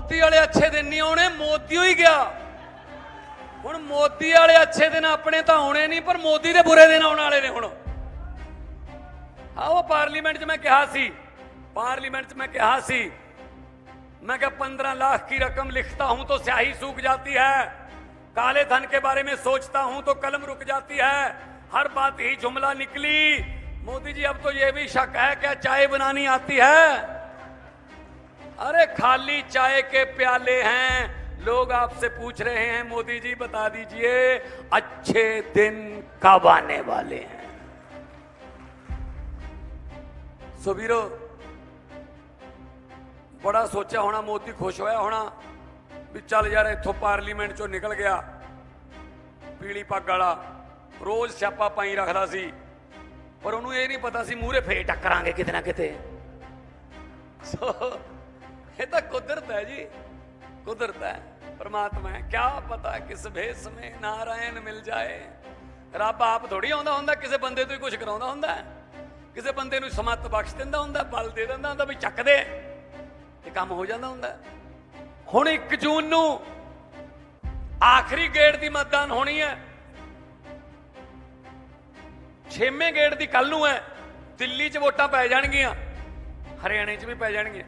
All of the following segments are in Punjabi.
ਮੋਦੀ ਵਾਲੇ ਅੱਛੇ ਦਿਨ ਨਹੀਂ ਆਉਣੇ ਮੋਦੀ ਹੀ ਗਿਆ ਹੁਣ ਮੋਦੀ ਵਾਲੇ ਅੱਛੇ ਦਿਨ ਆਪਣੇ ਤਾਂ ਆਉਣੇ ਨਹੀਂ ਪਰ ਮੋਦੀ ਦੇ ਬੁਰੇ ਦਿਨ ਆਉਣ ਵਾਲੇ ਨੇ ਹੁਣ ਹਾਂ ਉਹ ਪਾਰਲੀਮੈਂਟ 'ਚ ਮੈਂ ਕਿਹਾ ਸੀ पार्लियामेंट 'ਚ मैं कहा सी मैं क्या पंद्रह लाख की रकम लिखता हूं तो स्याही सूख जाती है काले धन के बारे में सोचता हूं तो कलम रुक जाती है हर बात ही जुमला निकली मोदी जी अब तो ये भी शक है क्या चाय बनानी आती है अरे खाली चाय के प्याले हैं लोग आपसे पूछ रहे हैं मोदी जी बता दीजिए अच्छे दिन कब आने वाले हैं ਸੋ ਵੀਰੋ ਬੜਾ ਸੋਚਿਆ ਹੋਣਾ ਮੋਦੀ ਖੁਸ਼ ਹੋਇਆ ਹੋਣਾ ਵੀ ਚੱਲ ਯਾਰ ਇੱਥੋਂ ਪਾਰਲੀਮੈਂਟ ਚੋਂ ਨਿਕਲ ਗਿਆ ਪੀਲੀ ਪੱਗ ਵਾਲਾ ਰੋਜ਼ ਸਿਆਪਾ ਪਾਈ ਰੱਖਦਾ ਸੀ ਪਰ ਉਹਨੂੰ ਇਹ ਨਹੀਂ ਪਤਾ ਸੀ ਮੂਹਰੇ ਫੇਰ ਟੱਕਰਾਂਗੇ ਕਿਤੇ ਨਾ ਕਿਤੇ ਸੋ ਇਹ ਤਾਂ ਕੁਦਰਤ ਹੈ ਜੀ। ਕੁਦਰਤ ਹੈ, ਪਰਮਾਤਮਾ ਹੈ। ਕਿਆ ਪਤਾ ਕਿਸ ਭੇਸ ਮੇ ਨਾਰਾਇਣ ਮਿਲ ਜਾਏ। ਰੱਬ ਆਪ ਥੋੜੀ ਆਉਂਦਾ ਹੁੰਦਾ, ਕਿਸੇ ਬੰਦੇ ਤੋਂ ਹੀ ਕੁਝ ਕਰਾਉਂਦਾ ਹੁੰਦਾ ਕਿਸੇ ਬੰਦੇ ਨੂੰ ਸਮੱਤ ਬਖਸ਼ ਦਿੰਦਾ ਹੁੰਦਾ, ਬਲ ਦੇ ਦਿੰਦਾ ਹੁੰਦਾ ਵੀ ਚੱਕ ਦੇ ਤੇ ਕੰਮ ਹੋ ਜਾਂਦਾ ਹੁੰਦਾ ਹੁਣ 1 ਜੂਨ ਨੂੰ ਆਖਰੀ ਗੇੜ ਦੀ ਮਤਦਾਨ ਹੋਣੀ ਹੈ। ਛੇਵੇਂ ਗੇੜ ਦੀ ਕੱਲ ਨੂੰ ਹੈ। ਦਿੱਲੀ 'ਚ ਵੋਟਾਂ ਪੈ ਜਾਣਗੀਆਂ। ਹਰਿਆਣੇ 'ਚ ਵੀ ਪੈ ਜਾਣਗੀਆਂ।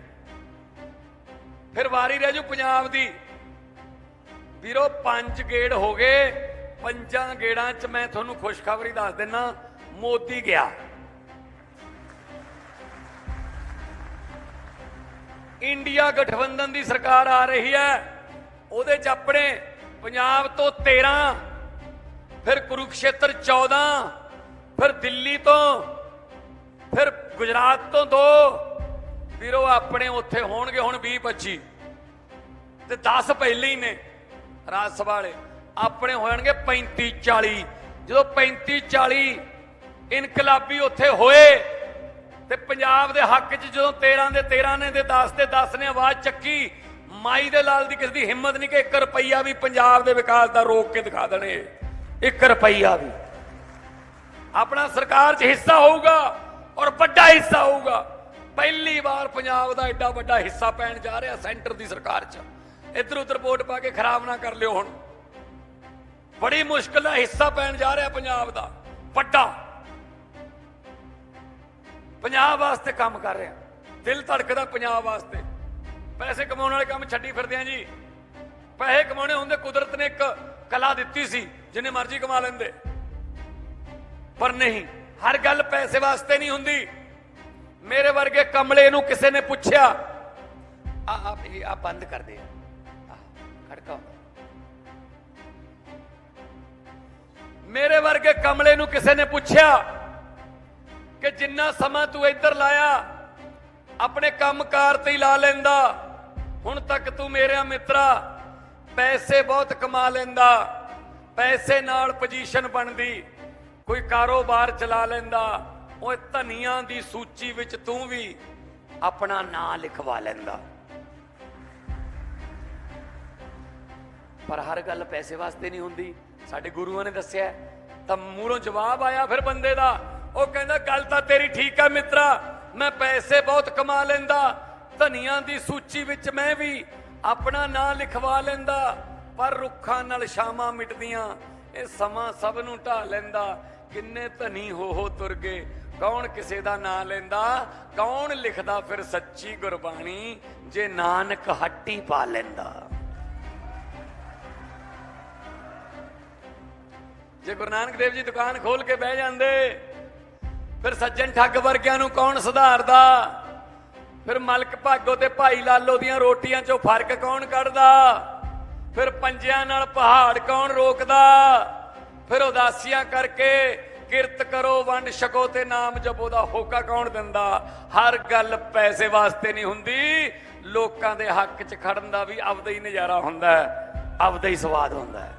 ਫਿਰ ਵਾਰੀ ਰਹਿ ਜੂ ਪੰਜਾਬ ਦੀ। ਵੀਰੋ, ਪੰਜ ਗੇੜ ਹੋ ਗਏ। ਪੰਜਾਂ ਗੇੜਾਂ 'ਚ ਮੈਂ ਤੁਹਾਨੂੰ ਖੁਸ਼ਖਬਰੀ ਦੱਸ ਦਿੰਨਾ, ਮੋਦੀ ਗਿਆ। ਇੰਡੀਆ ਗਠਬੰਧਨ ਦੀ ਸਰਕਾਰ ਆ ਰਹੀ ਹੈ। ਉਹਦੇ ਚ ਆਪਣੇ ਪੰਜਾਬ ਤੋਂ 13 ਫਿਰ ਕੁਰੂਕਸ਼ੇਤਰ 14 ਫਿਰ ਦਿੱਲੀ ਤੋਂ, ਫਿਰ ਗੁਜਰਾਤ ਤੋਂ ਦੋ ਵੀਰੋ, ਆਪਣੇ ਉੱਥੇ ਹੋਣਗੇ ਹੁਣ 20 25 ਤੇ 10 ਪਹਿਲੇ ਹੀ ਨੇ, ਰਾਜ ਸਭਾ ਵਾਲੇ। ਆਪਣੇ ਹੋ ਜਾਣਗੇ 35 40 ਜਦੋਂ 35 40 ਇਨਕਲਾਬੀ ਉੱਥੇ ਹੋਏ, ਤੇ ਪੰਜਾਬ ਦੇ ਹੱਕ 'ਚ ਜਦੋਂ 13 ਦੇ 13 ਨੇ ਤੇ 10 ਦੇ 10 ਨੇ ਆਵਾਜ਼ ਚੱਕੀ, ਮਾਈ ਦੇ ਲਾਲ ਦੀ ਕਿਸੇ ਦੀ ਹਿੰਮਤ ਨਹੀਂ ਕਿ 1 ਰੁਪਈਆ ਵੀ ਪੰਜਾਬ ਦੇ ਵਿਕਾਸ ਦਾ ਰੋਕ ਕੇ ਦਿਖਾ ਦੇਣੇ 1 ਰੁਪਈਆ ਵੀ। ਆਪਣਾ ਸਰਕਾਰ 'ਚ ਹਿੱਸਾ ਹੋਊਗਾ ਔਰ ਵੱਡਾ ਹਿੱਸਾ ਹੋਊਗਾ। ਪਹਿਲੀ ਵਾਰ ਪੰਜਾਬ ਦਾ ਐਡਾ ਵੱਡਾ ਹਿੱਸਾ ਪੈਣ ਜਾ ਰਿਹਾ ਸੈਂਟਰ ਦੀ ਸਰਕਾਰ 'ਚ। ਇੱਧਰ ਉੱਧਰ ਵੋਟ ਪਾ ਕੇ ਖਰਾਬ ਨਾ ਕਰ ਲਿਓ ਹੁਣ। ਬੜੀ ਮੁਸ਼ਕਲ ਦਾ ਹਿੱਸਾ ਪੈਣ ਜਾ ਰਿਹਾ ਪੰਜਾਬ ਦਾ। ਵੱਡਾ। ਪੰਜਾਬ ਵਾਸਤੇ ਕੰਮ ਕਰ ਰਿਹਾ। ਦਿਲ ਧੜਕਦਾ ਪੰਜਾਬ ਵਾਸਤੇ। ਪੈਸੇ ਕਮਾਉਣ ਵਾਲੇ ਕੰਮ ਛੱਡੀ ਫਿਰਦੇ ਆ ਜੀ। ਪੈਸੇ ਕਮਾਉਣੇ ਹੁੰਦੇ ਕੁਦਰਤ ਨੇ ਇੱਕ ਕਲਾ ਦਿੱਤੀ ਸੀ, ਜਿੰਨੇ ਮਰਜ਼ੀ ਕਮਾ ਲੈਂਦੇ। ਪਰ ਨਹੀਂ, ਹਰ ਗੱਲ ਪੈਸੇ ਵਾਸਤੇ ਨਹੀਂ ਹੁੰਦੀ। ਮੇਰੇ ਵਰਗੇ ਕਮਲੇ ਨੂੰ ਕਿਸੇ ਨੇ ਪੁੱਛਿਆ? ਆ ਆ ਆ ਬੰਦ ਕਰ ਦੇ। ਆ, ਖੜਕਾ ਮੇਰੇ ਵਰਗੇ ਕਮਲੇ ਨੂੰ ਕਿਸੇ ਨੇ ਪੁੱਛਿਆ ਕਿ ਜਿੰਨਾ ਸਮਾਂ ਤੂੰ ਇੱਧਰ ਲਾਇਆ, ਆਪਣੇ ਕੰਮਕਾਰ ਤੇ ਹੀ ਲਾ ਲੈਂਦਾ, ਹੁਣ ਤੱਕ ਤੂੰ ਮੇਰਾ ਮਿੱਤਰਾ, ਪੈਸੇ ਬਹੁਤ ਕਮਾ ਲੈਂਦਾ, ਪੈਸੇ ਨਾਲ ਪੋਜੀਸ਼ਨ ਬਣਦੀ, ਕੋਈ ਕਾਰੋਬਾਰ ਚਲਾ ਲੈਂਦਾ ਓਏ ਧਨੀਆਂ ਦੀ ਸੂਚੀ ਵਿੱਚ ਤੂੰ ਵੀ ਆਪਣਾ ਨਾਂ ਲਿਖਵਾ ਲੈਂਦਾ। ਪਰ ਹਰ ਗੱਲ ਪੈਸੇ ਵਾਸਤੇ ਨਹੀਂ ਹੁੰਦੀ। ਸਾਡੇ ਗੁਰੂਆਂ ਨੇ ਦੱਸਿਆ, ਤਾਂ ਮੂਹਰੋਂ ਜਵਾਬ ਆਇਆ ਫਿਰ ਬੰਦੇ ਦਾ। ਉਹ ਕਹਿੰਦਾ, ਗੱਲ ਤਾਂ ਤੇਰੀ ਠੀਕ ਆ ਮਿੱਤਰਾ, ਮੈਂ ਪੈਸੇ ਬਹੁਤ ਕਮਾ ਲੈਂਦਾ। ਧਨੀਆਂ ਦੀ ਸੂਚੀ ਵਿੱਚ ਮੈਂ ਵੀ ਆਪਣਾ ਨਾਂ ਲਿਖਵਾ ਲੈਂਦਾ, ਪਰ ਰੁੱਖਾਂ ਨਾਲ ਸ਼ਾਮਾਂ ਮਿਟਦੀਆਂ। ਇਹ ਸਮਾਂ ਸਭ ਨੂੰ ਢਾ ਲੈਂਦਾ। ਕਿੰਨੇ ਧਨੀ ਹੋ ਹੋ ਤੁਰ ਗਏ। ਕੌਣ ਕਿਸੇ ਦਾ ਨਾਂ ਲੈਂਦਾ? ਕੌਣ ਲਿਖਦਾ ਫਿਰ ਸੱਚੀ ਗੁਰਬਾਣੀ ਜੇ ਨਾਨਕ ਹੱਟੀ ਪਾ ਲੈਂਦਾ? ਜੇ ਗੁਰੂ ਨਾਨਕ ਦੇਵ ਜੀ ਦੁਕਾਨ ਖੋਲ ਕੇ ਬਹਿ ਜਾਂਦੇ, ਫਿਰ ਸੱਜਣ ਠੱਗ ਵਰਗਿਆਂ ਨੂੰ ਕੌਣ ਸੁਧਾਰਦਾ? ਫਿਰ ਮਲਕ ਭਾਗੋ ਤੇ ਭਾਈ ਲਾਲੋ ਦੀਆਂ ਰੋਟੀਆਂ 'ਚੋਂ ਫ਼ਰਕ ਕੌਣ ਕੱਢਦਾ? ਫਿਰ ਪੰਜਿਆਂ ਨਾਲ ਪਹਾੜ ਕੌਣ ਰੋਕਦਾ? ਫਿਰ ਉਦਾਸੀਆਂ ਕਰਕੇ ਕਿਰਤ ਕਰੋ, ਵੰਡ ਛਕੋ ਤੇ ਨਾਮ ਜਪੋ ਦਾ ਹੋਕਾ ਕੌਣ ਦਿੰਦਾ? ਹਰ ਗੱਲ ਪੈਸੇ ਵਾਸਤੇ ਨਹੀਂ ਹੁੰਦੀ। ਲੋਕਾਂ ਦੇ ਹੱਕ 'ਚ ਖੜਨ ਦਾ ਵੀ ਆਪਦਾ ਹੀ ਨਜ਼ਾਰਾ ਹੁੰਦਾ ਹੈ, ਆਪਦਾ ਹੀ ਸਵਾਦ ਹੁੰਦਾ ਹੈ।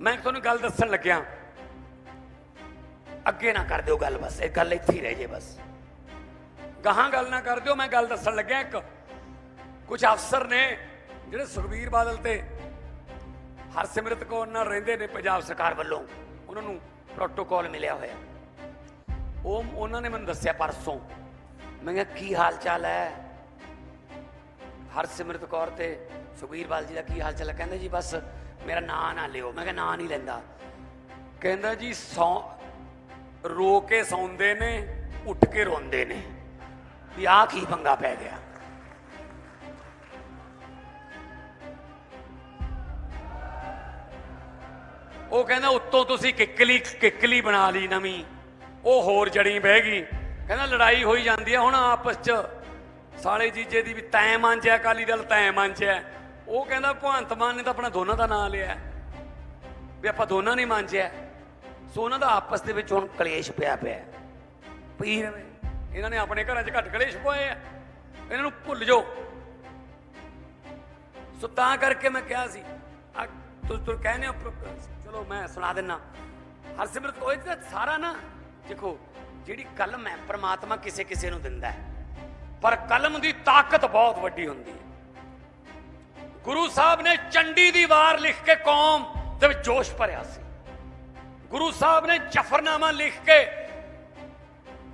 ਮੈਂ ਤੁਹਾਨੂੰ ਗੱਲ ਦੱਸਣ ਲੱਗਿਆ। ਅੱਗੇ ਨਾ ਕਰ ਦਿਓ ਗੱਲ ਬਸ, ਇਹ ਗੱਲ ਇੱਥੇ ਹੀ ਰਹਿ ਜੇ ਬਸ। ਗਾਹਾਂ ਗੱਲ ਨਾ ਕਰ ਦਿਓ, ਮੈਂ ਗੱਲ ਦੱਸਣ ਲੱਗਿਆ ਇੱਕ। ਕੁਝ ਅਫਸਰ ਨੇ ਜਿਹੜੇ ਸੁਖਬੀਰ ਬਾਦਲ ਤੇ ਹਰਸਿਮਰਤ ਕੌਰ ਨਾਲ ਰਹਿੰਦੇ ਨੇ ਪੰਜਾਬ ਸਰਕਾਰ ਵੱਲੋਂ। ਉਹਨਾਂ ਨੂੰ ਪ੍ਰੋਟੋਕਾਲ ਮਿਲਿਆ ਹੋਇਆ। ਉਹ, ਉਹਨਾਂ ਨੇ ਮੈਨੂੰ ਦੱਸਿਆ ਪਰਸੋਂ। ਮੈਂ ਕਿਹਾ, ਕੀ ਹਾਲ ਚਾਲ ਹੈ? ਹਰਸਿਮਰਤ ਕੌਰ ਤੇ ਸੁਖਬੀਰ ਬਾਲ ਜੀ ਦਾ ਕੀ ਹਾਲ ਚਾਲ ਹੈ? ਕਹਿੰਦੇ ਜੀ, ਬਸ ਮੇਰਾ ਨਾਂ ਨਾ ਲਿਓ। ਮੈਂ ਕਿਹਾ, ਨਾਂ ਨਹੀਂ ਲੈਂਦਾ। ਕਹਿੰਦਾ ਜੀ, ਸੌ ਰੋ ਕੇ ਸੌਂਦੇ ਨੇ, ਉੱਠ ਕੇ ਰੋਂਦੇ ਨੇ। ਵੀ ਆਹ ਕੀ ਪੰਗਾ ਪੈ ਗਿਆ। ਉਹ ਕਹਿੰਦਾ ਉੱਤੋਂ ਤੁਸੀਂ ਕਿੱਕਲੀ ਕਿੱਕਲੀ ਬਣਾ ਲਈ ਨਵੀਂ। ਉਹ ਹੋਰ ਜੜੀ ਬਹਿ ਗਈ। ਕਹਿੰਦਾ ਲੜਾਈ ਹੋਈ ਜਾਂਦੀ ਹੈ ਹੁਣ ਆਪਸ ਚ। ਸਾਲੇ ਜੀਜੇ ਦੀ ਵੀ ਤੈਂ ਮੰਨਿਆ ਅਕਾਲੀ ਦਲ ਤੈਂ ਮੰਨਿਆ ਉਹ ਕਹਿੰਦਾ ਭਗਵੰਤ ਮਾਨ ਨੇ ਤਾਂ ਆਪਣਾ ਦੋਨਾਂ ਦਾ ਨਾਂ ਲਿਆ। ਵੀ ਆਪਾਂ ਦੋਨਾਂ ਨੇ ਮੰਨਿਆ ਸੋ ਉਹਨਾਂ ਦਾ ਆਪਸ ਦੇ ਵਿੱਚ ਹੁਣ ਕਲੇਸ਼ ਪਿਆ ਪਿਆ। ਪਈ ਰਵੇ, ਇਹਨਾਂ ਨੇ ਆਪਣੇ ਘਰਾਂ 'ਚ ਘੱਟ ਕਲੇਸ਼ ਪਵਾਏ ਆ। ਇਹਨਾਂ ਨੂੰ ਭੁੱਲ ਜਾਓ। ਸੋ ਤਾਂ ਕਰਕੇ ਮੈਂ ਕਿਹਾ ਸੀ ਤੁਸੀਂ ਤੁਸੀਂ ਕਹਿੰਦੇ ਹੋ ਚਲੋ ਮੈਂ ਸੁਣਾ ਦਿੰਨਾ। ਹਰਸਿਮਰਤ ਕੋਈ ਤਾਂ ਸਾਰਾ ਨਾ, ਦੇਖੋ, ਜਿਹੜੀ ਕਲਮ ਹੈ, ਪ੍ਰਮਾਤਮਾ ਕਿਸੇ ਕਿਸੇ ਨੂੰ ਦਿੰਦਾ ਹੈ। ਪਰ ਕਲਮ ਦੀ ਤਾਕਤ ਬਹੁਤ ਵੱਡੀ ਹੁੰਦੀ ਹੈ। ਗੁਰੂ ਸਾਹਿਬ ਨੇ ਚੰਡੀ ਦੀ ਵਾਰ ਲਿਖ ਕੇ ਕੌਮ ਦੇ ਵਿੱਚ ਜੋਸ਼ ਭਰਿਆ ਸੀ। ਗੁਰੂ ਸਾਹਿਬ ਨੇ ਜਫਰਨਾਮਾ ਲਿਖ ਕੇ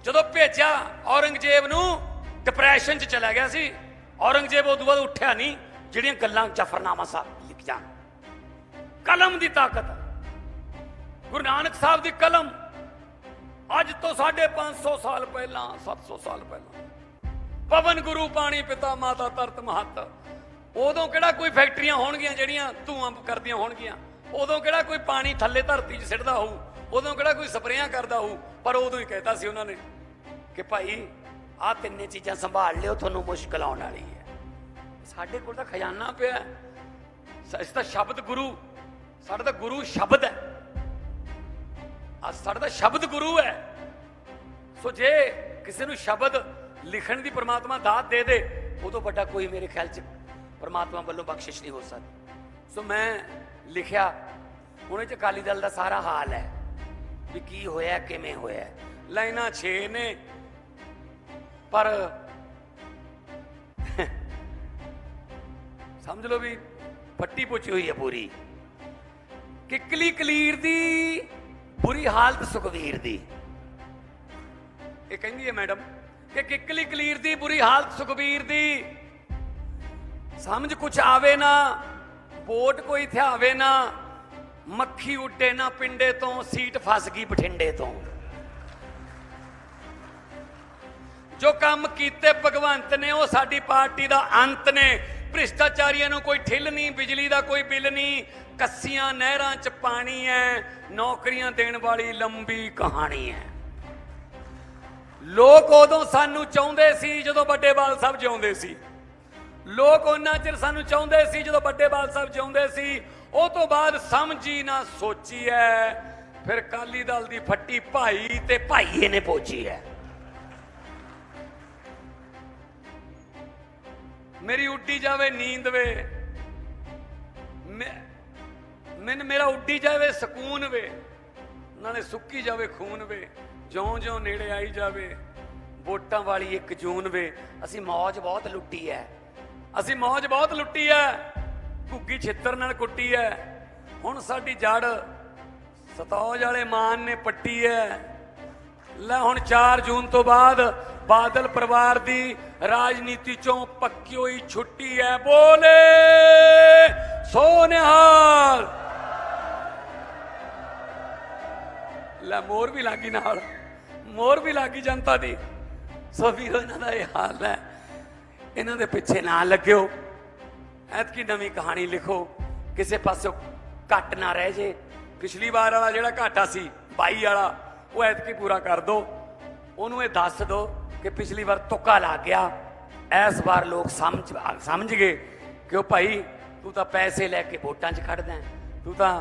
ਜਦੋਂ ਭੇਜਿਆ, ਔਰੰਗਜ਼ੇਬ ਨੂੰ ਡਿਪਰੈਸ਼ਨ 'ਚ ਚਲਾ ਗਿਆ ਸੀ। ਔਰੰਗਜ਼ੇਬ ਉਦੋਂ ਬਾਅਦ ਉੱਠਿਆ ਨਹੀਂ, ਜਿਹੜੀਆਂ ਗੱਲਾਂ ਜਫਰਨਾਮਾ ਸਾਹਿਬ ਲਿਖ ਜਾਣ। ਕਲਮ ਦੀ ਤਾਕਤ ਗੁਰੂ ਨਾਨਕ ਸਾਹਿਬ ਦੀ ਕਲਮ ਅੱਜ ਤੋਂ 550 ਸਾਲ ਪਹਿਲਾਂ 700 ਸਾਲ ਪਹਿਲਾਂ। ਪਵਨ ਗੁਰੂ ਪਾਣੀ ਪਿਤਾ ਮਾਤਾ ਤਰਤ ਮਹਤ, ਉਦੋਂ ਕਿਹੜਾ ਕੋਈ ਫੈਕਟਰੀਆਂ ਹੋਣਗੀਆਂ ਜਿਹੜੀਆਂ ਧੂਆਂ ਕਰਦੀਆਂ ਹੋਣਗੀਆਂ? ਉਦੋਂ ਕਿਹੜਾ ਕੋਈ ਪਾਣੀ ਥੱਲੇ ਧਰਤੀ 'ਚ ਸਿੱਟਦਾ ਹੋਊ? ਉਦੋਂ ਕਿਹੜਾ ਕੋਈ ਸਪਰੇਆਂ ਕਰਦਾ ਹੋਊ? ਪਰ ਉਦੋਂ ਹੀ ਕਹਿਤਾ ਸੀ ਉਹਨਾਂ ਨੇ ਕਿ ਭਾਈ, ਆਹ ਤਿੰਨੇ ਚੀਜ਼ਾਂ ਸੰਭਾਲ ਲਿਓ, ਤੁਹਾਨੂੰ ਮੁਸ਼ਕਲ ਆਉਣ ਵਾਲੀ ਹੈ। ਸਾਡੇ ਕੋਲ ਤਾਂ ਖਜ਼ਾਨਾ ਪਿਆ। ਹੈ। ਸ- ਸ਼ਬਦ ਗੁਰੂ ਸਾਡਾ ਤਾਂ ਗੁਰੂ ਸ਼ਬਦ ਹੈ। ਆ ਸਾਡਾ ਤਾਂ ਸ਼ਬਦ ਗੁਰੂ ਹੈ। ਸੋ ਜੇ ਕਿਸੇ ਨੂੰ ਸ਼ਬਦ ਲਿਖਣ ਦੀ ਪ੍ਰਮਾਤਮਾ ਦਾਤ ਦੇ ਦੇ ਉਦੋਂ ਵੱਡਾ ਕੋਈ ਮੇਰੇ ਖਿਆਲ 'ਚ ਪ੍ਰਮਾਤਮਾ ਵੱਲੋਂ ਬਖਸ਼ਿਸ਼ ਨਹੀਂ ਹੋ ਸਕਦੀ। ਸੋ ਮੈਂ ਲਿਖਿਆ ਉਹਨੇ ਚ ਅਕਾਲੀ ਦਲ ਦਾ ਸਾਰਾ ਹਾਲ ਹੈ ਵੀ ਕੀ ਹੋਇਆ, ਕਿਵੇਂ ਹੋਇਆ। ਲਾਈਨਾਂ 6 ਨੇ, ਪਰ ਸਮਝ ਲਓ ਵੀ ਫੱਟੀ ਪੁੱਛੀ ਹੋਈ ਹੈ ਪੂਰੀ। ਕਿੱਕਲੀ ਕਲੀਰ ਦੀ, ਬੁਰੀ ਹਾਲਤ ਸੁਖਵੀਰ ਦੀ। ਇਹ ਕਹਿੰਦੀ ਹੈ ਮੈਡਮ ਕਿ ਕਿੱਕਲੀ ਕਲੀਰ ਦੀ, ਬੁਰੀ ਹਾਲਤ ਸੁਖਬੀਰ ਦੀ। ਸਮਝ ਕੁਛ ਆਵੇ ਨਾ, ਵੋਟ ਕੋਈ ਥਿਆਵੇ ਨਾ, ਮੱਖੀ ਉੱਡੇ ਨਾ ਪਿੰਡੇ ਤੋਂ, ਸੀਟ ਫਸ ਗਈ ਬਠਿੰਡੇ ਤੋਂ। ਜੋ ਕੰਮ ਕੀਤੇ ਭਗਵੰਤ ਨੇ, ਉਹ ਸਾਡੀ ਪਾਰਟੀ ਦਾ ਅੰਤ ਨੇ। ਭ੍ਰਿਸ਼ਟਾਚਾਰੀਆਂ ਨੂੰ ਕੋਈ ਠਿੱਲ ਨਹੀਂ, ਬਿਜਲੀ ਦਾ ਕੋਈ ਬਿੱਲ ਨਹੀਂ, ਕੱਸੀਆਂ ਨਹਿਰਾਂ 'ਚ ਪਾਣੀ ਹੈ ਨੌਕਰੀਆਂ ਦੇਣ ਵਾਲੀ ਲੰਬੀ ਕਹਾਣੀ ਹੈ ਲੋਕ ਉਦੋਂ ਸਾਨੂੰ ਚਾਹੁੰਦੇ ਸੀ ਜਦੋਂ ਵੱਡੇ ਬਾਲ ਸਾਹਿਬ ਜਿਉਂਦੇ ਸੀ। ਲੋਕ ਉਹਨਾਂ ਚਿਰ ਸਾਨੂੰ ਚਾਹੁੰਦੇ ਸੀ ਜਦੋਂ ਵੱਡੇ ਬਾਲ ਸਾਹਿਬ ਜਿਉਂਦੇ ਸੀ। ਉਹ ਤੋਂ ਬਾਅਦ ਸਮਝੀ ਨਾ ਸੋਚੀ ਐ ਫਿਰ ਕਾਲੀ ਦਲ ਦੀ ਫੱਟੀ ਭਾਈ ਤੇ ਭਾਈਏ ਨੇ ਪੋਚੀ ਹੈ ਮੇਰੀ ਉੱਡੀ ਜਾਵੇ, ਨੀਂਦ ਵੇ। ਮੈਨ ਮੇਰਾ ਉੱਡੀ ਜਾਵੇ, ਸਕੂਨ ਵੇ। ਨਾਲੇ ਸੁੱਕੀ ਜਾਵੇ, ਖੂਨ ਵੇ। ਜਿਉਂ-ਜਿਉਂ ਨੇੜੇ ਆਈ ਜਾਵੇ, ਵੋਟਾਂ ਵਾਲੀ ਇੱਕ ਜੂਨ ਵੇ। ਅਸੀਂ ਮੌਜ ਬਹੁਤ ਲੁੱਟੀ ਹੈ ਅਸੀਂ ਮੌਜ ਬਹੁਤ ਲੁੱਟੀ ਐ। ਘੁੱਗੀ ਛਿੱਤਰ ਨਾਲ ਕੁੱਟੀ ਐ। ਹੁਣ ਸਾਡੀ ਜੜ ਸਤੌਜ ਵਾਲੇ ਮਾਨ ਨੇ ਪੱਟੀ ਐ। ਲੈ ਹੁਣ 4 ਜੂਨ ਤੋਂ ਬਾਅਦ ਬਾਦਲ ਪਰਿਵਾਰ ਦੀ ਰਾਜਨੀਤੀ ਚੋਂ ਪੱਕੀ ਹੋਈ ਛੁੱਟੀ ਹੈ। ਬੋਲੇ! ਸੋਨਿਹਾਲ ਲੈ, ਮੋਰ ਵੀ ਲੱਗੀ ਨਾਲ। ਮੋਰ ਵੀ ਲੱਗੀ ਜਨਤਾ ਦੀ। ਸੋ ਵੀਰੋ ਇਹਨਾਂ ਦਾ ਇਹ ਹਾਲ ਹੈ। ਇਹਨਾਂ ਦੇ ਪਿੱਛੇ ਨਾ ਲੱਗਿਓ। ਐਤਕੀ ਨਵੀਂ ਕਹਾਣੀ ਲਿਖੋ। ਕਿਸੇ ਪਾਸੋਂ ਘੱਟ ਨਾ ਰਹਿ ਜੇ। ਪਿਛਲੀ ਵਾਰ ਵਾਲਾ ਜਿਹੜਾ ਘਾਟਾ ਸੀ 22 ਵਾਲਾ, ਉਹ ਐਤਕੀ ਪੂਰਾ ਕਰ ਦੋ। ਉਹਨੂੰ ਇਹ ਦੱਸ ਦੋ। ਕਿ ਪਿਛਲੀ ਵਾਰ ਤੁੱਕਾ ਲੱਗ ਗਿਆ ਇਸ ਵਾਰ ਲੋਕ ਸਮਝ ਸਮਝ ਗਏ ਕਿ ਉਹ ਭਾਈ, ਤੂੰ ਤਾਂ ਪੈਸੇ ਲੈ ਕੇ ਵੋਟਾਂ 'ਚ ਖੜਦਾ ਤੂੰ ਤਾਂ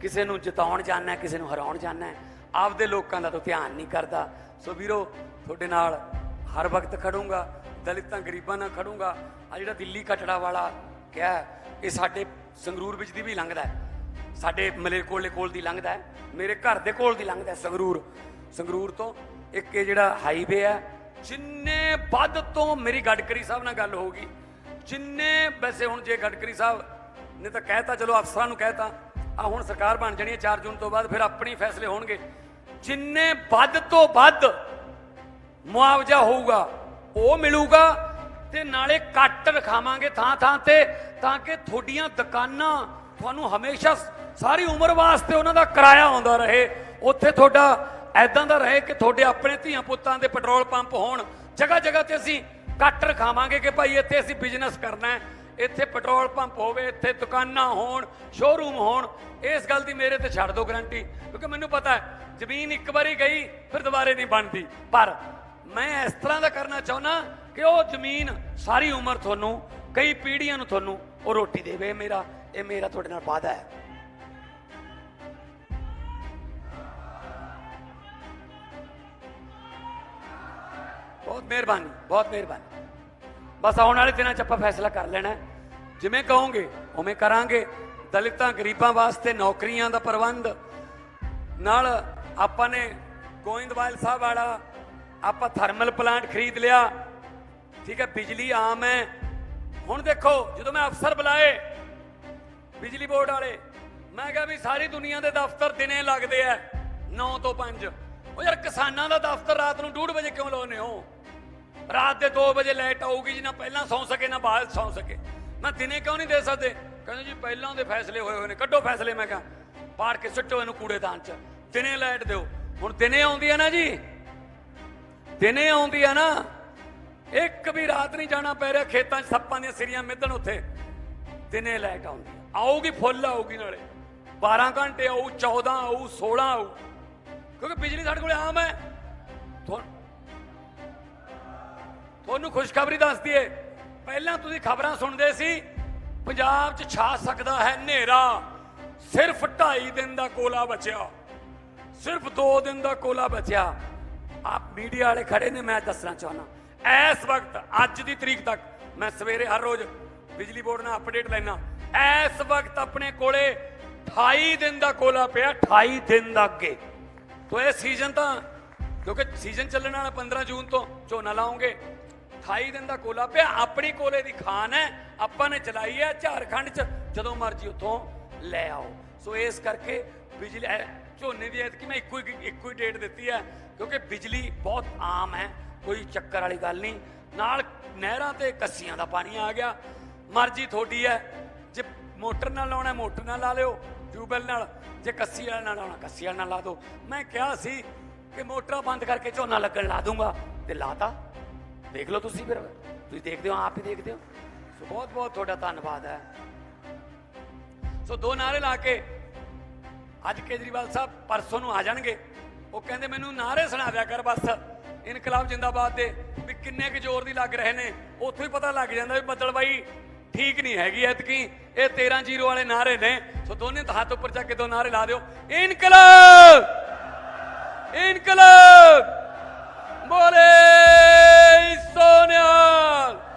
ਕਿਸੇ ਨੂੰ ਜਿਤਾਉਣ ਜਾਣਾ ਕਿਸੇ ਨੂੰ ਹਰਾਉਣ ਜਾਣਾ ਆਪਦੇ ਲੋਕਾਂ ਦਾ ਤੂੰ ਧਿਆਨ ਨਹੀਂ ਕਰਦਾ। ਸੋ ਵੀਰੋ, ਤੁਹਾਡੇ ਨਾਲ ਹਰ ਵਕਤ ਖੜੂੰਗਾ, ਦਲਿਤਾਂ, ਗਰੀਬਾਂ ਨਾਲ ਖੜੂੰਗਾ। ਆ ਜਿਹੜਾ ਦਿੱਲੀ ਕਟੜਾ ਵਾਲਾ ਕਿਹਾ ਇਹ ਸਾਡੇ ਸੰਗਰੂਰ ਵਿੱਚ ਦੀ ਵੀ ਲੰਘਦਾ ਹੈ। ਸਾਡੇ ਮਲੇਰਕੋਟਲੇ ਕੋਲ ਦੀ ਲੰਘਦਾ ਮੇਰੇ ਘਰ ਦੇ ਕੋਲ ਦੀ ਲੰਘਦਾ ਸੰਗਰੂਰ। ਸੰਗਰੂਰ ਤੋਂ ਇੱਕ ਇਹ ਜਿਹੜਾ ਹਾਈਵੇ ਹੈ ਜਿੰਨੇ ਵੱਧ ਤੋਂ ਮੇਰੀ ਗਡਕਰੀ ਸਾਹਿਬ ਨਾਲ ਗੱਲ ਹੋਊਗੀ, ਜਿੰਨੇ ਵੈਸੇ ਹੁਣ ਜੇ ਗਡਕਰੀ ਸਾਹਿਬ ਨੇ ਤਾਂ ਕਹਿਤਾ, ਚਲੋ ਅਫਸਰਾਂ ਨੂੰ ਕਹਿਤਾ ਆ ਹੁਣ ਸਰਕਾਰ ਬਣ ਜਾਣੀ ਹੈ 4 ਜੂਨ ਤੋਂ ਬਾਅਦ, ਫਿਰ ਆਪਣੀ ਫੈਸਲੇ ਹੋਣਗੇ। ਜਿੰਨੇ ਵੱਧ ਤੋਂ ਵੱਧ ਮੁਆਵਜ਼ਾ ਹੋਊਗਾ, ਉਹ ਮਿਲੂਗਾ ਤੇ ਨਾਲੇ ਕੱਟ ਰਖਾਵਾਂਗੇ ਥਾਂ ਥਾਂ ਤੇ, ਤਾਂ ਕਿ ਤੁਹਾਡੀਆਂ ਦੁਕਾਨਾਂ ਤੁਹਾਨੂੰ ਹਮੇਸ਼ਾ ਸਾਰੀ ਉਮਰ ਵਾਸਤੇ ਉਹਨਾਂ ਦਾ ਕਿਰਾਇਆ ਆਉਂਦਾ ਰਹੇ। ਉੱਥੇ ਤੁਹਾਡਾ ਐਦਾਂ ਦਾ ਰਹੇ ਕਿ ਤੁਹਾਡੇ ਆਪਣੇ ਧੀਆਂ ਪੁੱਤਾਂ ਦੇ ਪੈਟਰੋਲ ਪੰਪ ਹੋਣ। ਜਗ੍ਹਾ ਜਗ੍ਹਾ ਤੇ ਅਸੀਂ ਕੱਟ ਰਖਾਵਾਂਗੇ ਕਿ ਭਾਈ ਇੱਥੇ ਅਸੀਂ ਬਿਜ਼ਨਸ ਕਰਨਾ ਹੈ। ਇੱਥੇ ਪੈਟਰੋਲ ਪੰਪ ਹੋਵੇ, ਇੱਥੇ ਦੁਕਾਨਾਂ ਹੋਣ ਸ਼ੋਰੂਮ ਹੋਣ, ਇਸ ਗੱਲ ਦੀ ਮੇਰੇ ਤੇ ਛੱਡ ਦਿਓ ਗਰੰਟੀ ਕਿਉਂਕਿ ਮੈਨੂੰ ਪਤਾ ਹੈ, ਜ਼ਮੀਨ ਇੱਕ ਵਾਰੀ ਗਈ, ਫਿਰ ਦੁਬਾਰੇ ਨਹੀਂ ਬਣਦੀ। ਪਰ ਮੈਂ ਇਸ ਤਰ੍ਹਾਂ ਦਾ ਕਰਨਾ ਚਾਹੁੰਦਾ ਕਿ ਉਹ ਜ਼ਮੀਨ ਸਾਰੀ ਉਮਰ ਤੁਹਾਨੂੰ, ਕਈ ਪੀੜ੍ਹੀਆਂ ਨੂੰ ਤੁਹਾਨੂੰ ਉਹ ਰੋਟੀ ਦੇਵੇ ਮੇਰਾ, ਇਹ ਮੇਰਾ ਤੁਹਾਡੇ ਨਾਲ ਵਾਅਦਾ ਹੈ। ਬਹੁਤ ਮਿਹਰਬਾਨੀ ਬਹੁਤ ਮਿਹਰਬਾਨੀ। ਬਸ ਆਉਣ ਵਾਲੇ ਦਿਨਾਂ 'ਚ ਆਪਾਂ ਫੈਸਲਾ ਕਰ ਲੈਣਾ ਜਿਵੇਂ ਕਹੋਗੇ, ਉਵੇਂ ਕਰਾਂਗੇ। ਦਲਿਤਾਂ, ਗਰੀਬਾਂ ਵਾਸਤੇ ਨੌਕਰੀਆਂ ਦਾ ਪ੍ਰਬੰਧ। ਨਾਲ ਆਪਾਂ ਨੇ ਗੋਇੰਦਵਾਲ ਸਾਹਿਬ ਵਾਲਾ ਆਪਾਂ ਥਰਮਲ ਪਲਾਂਟ ਖਰੀਦ ਲਿਆ। ਠੀਕ ਹੈ, ਬਿਜਲੀ ਆਮ ਹੈ। ਹੁਣ ਦੇਖੋ, ਜਦੋਂ ਮੈਂ ਅਫਸਰ ਬੁਲਾਏ ਬਿਜਲੀ ਬੋਰਡ ਵਾਲੇ, ਮੈਂ ਕਿਹਾ ਵੀ ਸਾਰੀ ਦੁਨੀਆ ਦੇ ਦਫ਼ਤਰ ਦਿਨੇ ਲੱਗਦੇ ਆ 9 ਤੋਂ 5 ਉਹ ਯਾਰ ਕਿਸਾਨਾਂ ਦਾ ਦਫ਼ਤਰ ਰਾਤ ਨੂੰ 2:30 ਵਜੇ ਕਿਉਂ ਲਾਉਨੇ ਹੋ? ਰਾਤ ਦੇ 2 ਵਜੇ ਲਾਈਟ ਆਊਗੀ ਜੀ, ਨਾ ਪਹਿਲਾਂ ਸੌਂ ਸਕੇ, ਨਾ ਬਾਅਦ ਸੌਂ ਸਕੇ। ਮੈਂ ਦਿਨੇ ਕਿਉਂ ਨਹੀਂ ਦੇ ਸਕਦੇ? ਕਹਿੰਦੇ ਜੀ, ਪਹਿਲਾਂ ਦੇ ਫੈਸਲੇ ਹੋਏ ਹੋਏ ਨੇ, ਕੱਢੋ ਫੈਸਲੇ, ਮੈਂ ਕਿਹਾ, ਪਾੜ ਕੇ ਸੁੱਟੋ ਇਹਨੂੰ ਕੂੜੇਦਾਨ 'ਚ। ਦਿਨੇ ਲਾਈਟ ਦਿਓ। ਹੁਣ ਦਿਨੇ ਆਉਂਦੀ ਆ ਨਾ ਜੀ। ਦਿਨੇ ਆਉਂਦੀ ਆ ਨਾ। ਇੱਕ ਵੀ ਰਾਤ ਨਹੀਂ ਜਾਣਾ ਪੈ ਰਿਹਾ ਖੇਤਾਂ 'ਚ, ਸੱਪਾਂ ਦੀਆਂ ਸਿਰੀਆਂ ਮਿੱਧਣ ਉੱਥੇ। ਦਿਨੇ ਲਾਈਟ ਆਉਂਦੀ ਆਊਗੀ, ਫੁੱਲ ਆਊਗੀ ਨਾਲੇ। 12 ਘੰਟੇ ਆਊ 14 ਆਊ 16 ਆਊ। ਕਿਉਂਕਿ ਬਿਜਲੀ ਸਾਡੇ ਕੋਲ ਆਮ ਹੈ। ਤੁਹਾਨੂੰ ਖੁਸ਼ਖਬਰੀ ਦੱਸ ਦਈਏ। ਪਹਿਲਾਂ ਤੁਸੀਂ ਖਬਰਾਂ ਸੁਣਦੇ ਸੀ, ਪੰਜਾਬ 'ਚ ਛਾ ਸਕਦਾ ਹੈ ਹਨੇਰਾ। ਸਿਰਫ 2.5 ਦਿਨ ਦਾ ਕੋਲਾ ਬਚਿਆ। ਸਿਰਫ 2 ਦਿਨ ਦਾ ਕੋਲਾ ਬਚਿਆ। ਆਪ ਮੀਡੀਆ ਵਾਲੇ ਖੜੇ ਨੇ, ਮੈਂ ਦੱਸਣਾ ਚਾਹੁੰਦਾ। ਇਸ ਵਕਤ, ਅੱਜ ਦੀ ਤਰੀਕ ਤੱਕ, ਮੈਂ ਸਵੇਰੇ ਹਰ ਰੋਜ਼ ਬਿਜਲੀ ਬੋਰਡ ਨਾਲ ਅਪਡੇਟ ਲੈਣਾ ਇਸ ਵਕਤ ਆਪਣੇ ਕੋਲੇ 28 ਦਿਨ ਦਾ ਕੋਲਾ ਪਿਆ 28 ਦਿਨ ਦਾ ਅੱਗੇ। ਤੋ ਇਹ ਸੀਜ਼ਨ ਤਾਂ, ਕਿਉਂਕਿ ਸੀਜ਼ਨ ਚੱਲਣ ਵਾਲਾ 15 ਜੂਨ ਤੋਂ ਝੋਨਾ ਲਾਉਂਗੇ 28 ਦਿਨ ਦਾ ਕੋਲਾ ਪਿਆ, ਆਪਣੀ ਕੋਲੇ ਦੀ ਖਾਨ ਹੈ, ਆਪਾਂ ਨੇ ਚਲਾਈ ਹੈ ਝਾਰਖੰਡ ਚ, ਜਦੋਂ ਮਰਜ਼ੀ ਉੱਥੋਂ ਲੈ ਆਓ। ਸੋ ਇਸ ਕਰਕੇ ਬਿਜਲੀ ਝੋਨੇ ਦੀ ਐਤਕੀ ਮੈਂ ਇੱਕੋ ਹੀ ਇੱਕੋ ਹੀ ਡੇਟ ਦਿੱਤੀ ਹੈ, ਕਿਉਂਕਿ ਬਿਜਲੀ ਬਹੁਤ ਆਮ ਹੈ, ਕੋਈ ਚੱਕਰ ਵਾਲੀ ਗੱਲ ਨਹੀਂ। ਨਾਲ ਨਹਿਰਾਂ ਤੇ ਕੱਸੀਆਂ ਦਾ ਪਾਣੀ ਆ ਗਿਆ, ਮਰਜ਼ੀ ਤੁਹਾਡੀ ਹੈ, ਜੇ ਮੋਟਰ ਨਾਲ ਲਾਉਣਾ ਮੋਟਰ ਨਾਲ ਲਾ ਲਿਓ, ਟਿਊਬਵੈਲ ਨਾਲ, ਜੇ ਕੱਸੀ ਵਾਲਾ ਨਾਲ ਲਾਉਣਾ, ਕੱਸੀ ਵਾਲਾ ਨਾਲ ਲਾ ਦਿਓ। ਮੈਂ ਕਿਹਾ ਸੀ ਕਿ ਮੋਟਰਾਂ ਬੰਦ ਕਰਕੇ ਝੋਨਾ ਲੱਗਣ ਲਾ ਦੂੰਗਾ, ਤੇ ਲਾਤਾ। ਦੇਖ ਲਓ ਤੁਸੀਂ ਫਿਰ। ਤੁਸੀਂ ਦੇਖਦੇ ਹੋ, ਆਪ ਹੀ ਦੇਖਦੇ ਹੋ। ਸੋ ਬਹੁਤ ਬਹੁਤ ਤੁਹਾਡਾ ਧੰਨਵਾਦ ਹੈ। ਸੋ ਦੋ ਨਾਰੇ ਲਾ ਕੇ ਅੱਜ ਕੇਜਰੀਵਾਲ ਸਾਹਿਬ ਪਰਸੋਂ ਨੂੰ ਆ ਜਾਣਗੇ। ਉਹ ਕਹਿੰਦੇ, ਮੈਨੂੰ ਨਾਰੇ ਸੁਣਾ ਕਰ ਬਸ। ਇਨਕਲਾਬ ਜਿੰਦਾਬਾਦ ਦੇ ਵੀ ਕਿੰਨੇ ਕੁ ਜ਼ੋਰ ਦੀ ਲੱਗ ਰਹੇ ਨੇ। ਉੱਥੋਂ ਹੀ ਪਤਾ ਲੱਗ ਜਾਂਦਾ ਵੀ ਬੱਦਲ ਬਾਈ ਠੀਕ ਨਹੀਂ ਹੈਗੀ ਐਤਕੀ। ਇਹ 13 ਜ਼ੀਰੋ ਵਾਲੇ ਨਾਰੇ ਨੇ। ਸੋ ਦੋਨੇ ਹੱਥ ਉੱਪਰ ਚੱਕ ਕੇ ਦੋ ਨਾਰੇ ਲਾ ਦਿਓ। ਇਨਕਲਾਬ! 我的姑娘。